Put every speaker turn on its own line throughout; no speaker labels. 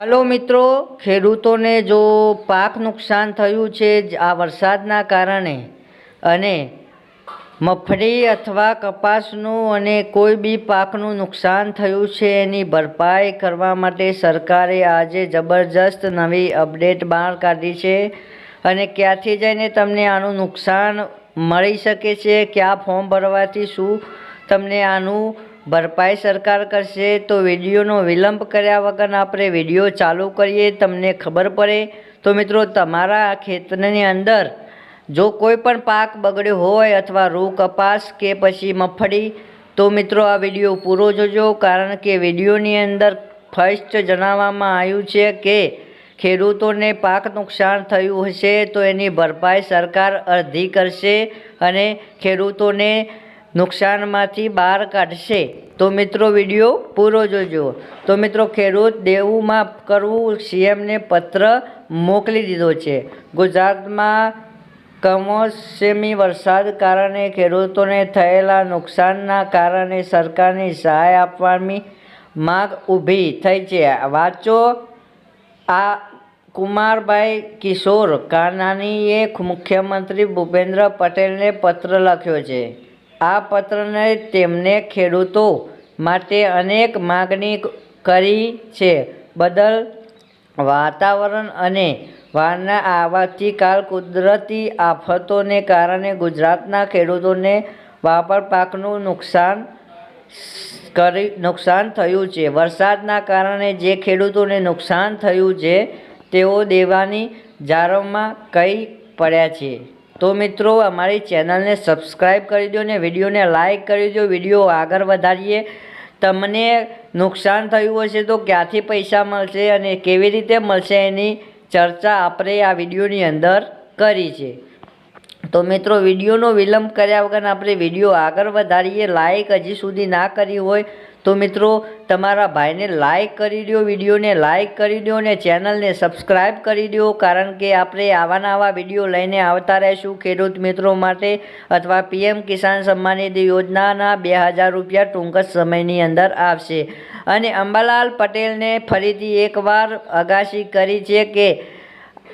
Hello મિત્રો, ખેડૂતોને જો પાક નુકસાન થયું છે આ વરસાદના કારણે અને મગફળી અથવા કપાસનું અને કોઈ બી પાકનું નુકસાન થયું છે એની ભરપાઈ કરવા માટે સરકારે આજે જબરજસ્ત નવી અપડેટ બહાર કાઢી છે અને ક્યાંથી જઈને તમને આનું નુકસાન મળી શકે છે, ક્યાં ફોર્મ ભરવાથી શું તમને આનું ભરપાઈ સરકાર કરશે તો વિડીયોનો વિલંબ કર્યા વગર આપણે વીડિયો ચાલુ કરીએ, તમને ખબર પડે. તો મિત્રો, તમારા ખેતરની અંદર જો કોઈ પણ પાક બગડ્યો હોય અથવા રૂ કપાસ કે પછી મગફળી, તો મિત્રો, આ વીડિયો પૂરો જોજો. કારણ કે વિડીયોની અંદર ફર્સ્ટ જણાવવામાં આવ્યું છે કે ખેડૂતોને પાક નુકસાન થયું હશે, તો એની ભરપાઈ સરકાર અડધી કરશે અને ખેડૂતોને નુકસાનમાંથી બહાર કાઢશે. તો મિત્રો, વીડિયો પૂરો જોજો. તો મિત્રો, ખેડૂત દેવું માફ કરવું સીએમને પત્ર મોકલી દીધો છે. ગુજરાતમાં કમોસમી વરસાદ કારણે ખેડૂતોને થયેલા નુકસાનના કારણે સરકારની સહાય આપવાની માગ ઊભી થઈ છે. વાંચો, આ કુમારભાઈ કિશોર કાનાણીએ મુખ્યમંત્રી ભૂપેન્દ્ર પટેલને પત્ર લખ્યો છે. આ પત્રને તેમને ખેડૂતો માટે અનેક માગણી કરી છે. બદલ વાતાવરણ અને વારના આવતીકાલ કુદરતી આફતોને કારણે ગુજરાતના ખેડૂતોને વાપર પાકનું નુકસાન કરી, નુકસાન થયું છે. વરસાદના કારણે જે ખેડૂતોને નુકસાન થયું છે, તેઓ દેવાની જારોમાં કઈ પડ્યા છે? તો મિત્રો, અમારી ચેનલને સબસ્ક્રાઈબ કરી દો ને વિડીયોને લાઈક કરી દો. વીડિયો આગળ વધારીએ. તમને નુકસાન થયું હશે તો ક્યાંથી પૈસા મળશે અને કેવી રીતે મળશે એની ચર્ચા આપણે આ વિડીયોની અંદર કરી છે. તો મિત્રો, વિડીયોનો વિલંબ કર્યા વગર આપણે વીડિયો આગળ વધારીએ. લાઇક હજી સુધી ના કરી હોય તો મિત્રો, તમારા ભાઈને લાઇક કરી દો, વિડીયોને લાઇક કરી દો અને ચેનલને સબસ્ક્રાઈબ કરી દો, કારણ કે આપણે આવાના આવા વીડિયો લઈને આવતા રહીશું ખેડૂત મિત્રો માટે અથવા પીએમ કિસાન સન્માન નિધિ યોજનાના બે હજાર રૂપિયા ટૂંક જ સમયની અંદર આવશે. અને અંબાલાલ પટેલને ફરીથી એકવાર અગાસી કરી છે કે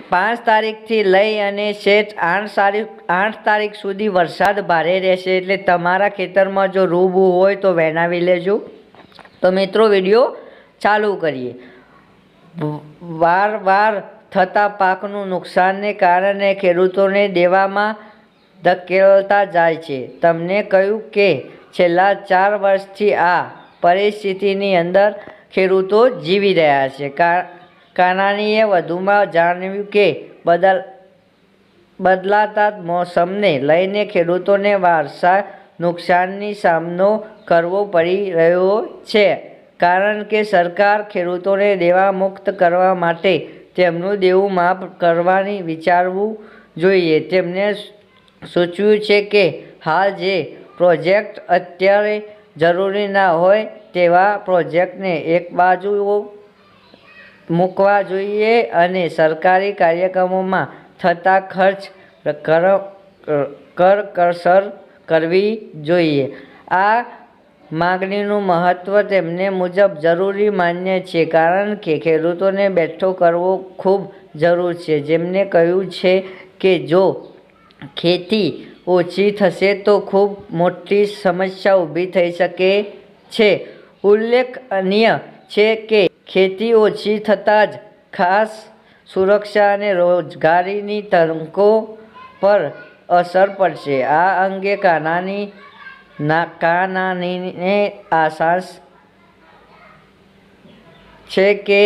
પાંચ તારીખથી લઈ અને શેઠ આઠ તારીખ આઠ તારીખ સુધી વરસાદ ભારે રહેશે એટલે તમારા ખેતરમાં જો રૂબું હોય તો વેનાવી લેજો. તો મિત્રો, વીડિયો ચાલુ કરીએ. વાર વાર થતા પાકનું નુકસાનને કારણે ખેડૂતોને દેવામાં ધકેલતા જાય છે. તમને કહ્યું કે છેલ્લા ચાર વર્ષથી આ પરિસ્થિતિની અંદર ખેડૂતો જીવી રહ્યા છે. કા કાનાણીએ વધુમાં જણાવ્યું કે બદલ, બદલાતા મોસમને લઈને ખેડૂતોને વારસા નુકસાનની સામનો કરવો પડી રહ્યો છે, કારણ કે સરકાર ખેડૂતોને દેવા મુક્ત કરવા માટે તેમનું દેવું માફ કરવાની વિચારવું જોઈએ. તેમને સૂચવ્યું છે કે હાલ જે પ્રોજેક્ટ અત્યારે જરૂરી ના હોય તેવા પ્રોજેક્ટને એક બાજુ મૂકવા જોઈએ અને સરકારી કાર્યક્રમોમાં થતા ખર્ચ કર કરકસર કરવી જોઈએ. આ માગણીનું મહત્ત્વ તેમને મુજબ જરૂરી માન્ય છે કારણ કે ખેડૂતોને બેઠો કરવો ખૂબ જરૂર છે. જેમને કહ્યું છે કે જો ખેતી ઓછી થશે તો ખૂબ મોટી સમસ્યા ઊભી થઈ શકે છે. ઉલ્લેખનીય છે કે ખેતી ઓછી થતાં જ ખાસ સુરક્ષા અને રોજગારીની તકો પર અસર પડશે. આ અંગે કાનાની ના, કાનાનીને આશાસ છે કે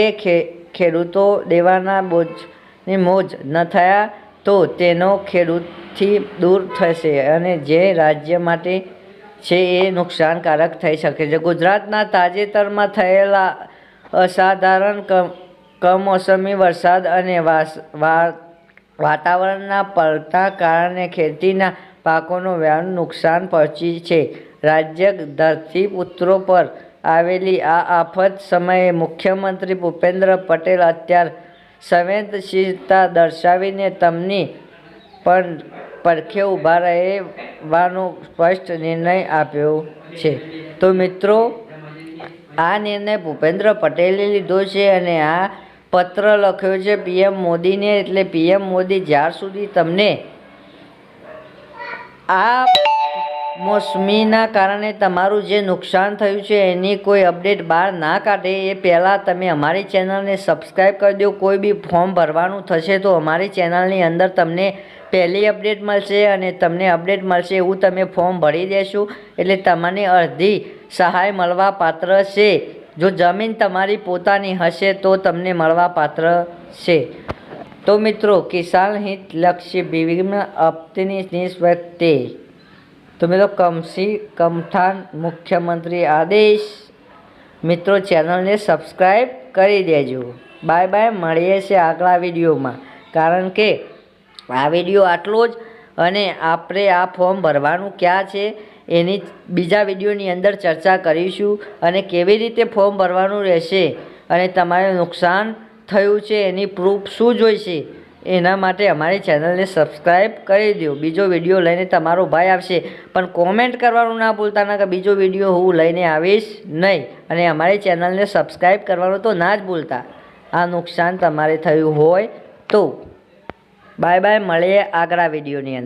ખેડૂતો દેવાના બોજની મોજ ન થયા તો તેનો ખેડૂતથી દૂર થશે અને જે રાજ્ય માટે છે એ નુકસાનકારક થઈ શકે છે. ગુજરાતના તાજેતરમાં થયેલા અસાધારણ કમ, કમોસમી વરસાદ અને વાતાવરણના પલટા કારણે ખેતીના પાકોનો વ્યાપક નુકસાન પહોંચી છે. રાજ્ય ધરતીપુત્રો પર આવેલી આ આફત સમયે મુખ્યમંત્રી ભૂપેન્દ્ર પટેલ અત્યાર સંવેદનશીલતા દર્શાવીને તેમની પણ પડખે ઊભા રહેવાનો સ્પષ્ટ નિર્ણય આપ્યો છે. તો મિત્રો આ નિર્ણય ભૂપેન્દ્ર પટેલે લીધો છે અને આ પત્ર લખ્યો છે પીએમ મોદીને, એટલે પીએમ મોદી જ્યાર સુધી તમને આ મોસમીના કારણે તમારું જે નુકસાન થયું છે એની કોઈ અપડેટ બહાર ના કાઢે, એ પહેલાં તમે અમારી ચેનલને સબસ્ક્રાઈબ કરી દો. કોઈ બી ફોર્મ ભરવાનું થશે તો અમારી ચેનલની અંદર તમને પહેલી અપડેટ મળશે અને તમને અપડેટ મળશે એવું તમે ફોર્મ ભરી દેશો. એટલે તમને અડધી સહાય મળવા પાત્ર છે. જો જમીન તમારી પોતાની હશે તો તમને મળવા પાત્ર છે. તો મિત્રો, કિસાન હિત લક્ષ્ય વિભિન્ન આપતીની નિસ્વક્તે તો મિત્રો, કમસી કમઠાન મુખ્યમંત્રી આદેશ. મિત્રો, ચેનલને સબસ્ક્રાઈબ કરી દેજો. બાય બાય મળીએ છીએ આગલા વિડીયોમાં. કારણ કે આ વીડિયો આટલો જ. અને આપણે આ ફોર્મ ભરવાનું ક્યાં છે એની બીજા વિડીયોની અંદર ચર્ચા કરીશું અને કેવી રીતે ફોર્મ ભરવાનું રહેશે અને તમારે નુકસાન થયું છે એની પ્રૂફ શું જોઈશે એના માટે અમારી ચેનલને સબસ્ક્રાઈબ કરી દો. બીજો વીડિયો લઈને તમારો ભાઈ આવશે. પણ કોમેન્ટ કરવાનું ના ભૂલતા, ના કે બીજો વીડિયો હું લઈને આવીશ નહીં. અને અમારી ચેનલને સબસ્ક્રાઈબ કરવાનું તો ના જ ભૂલતા. આ નુકસાન તમારે થયું હોય તો બાય બાય મળીએ આગલા વિડીયોની અંદર.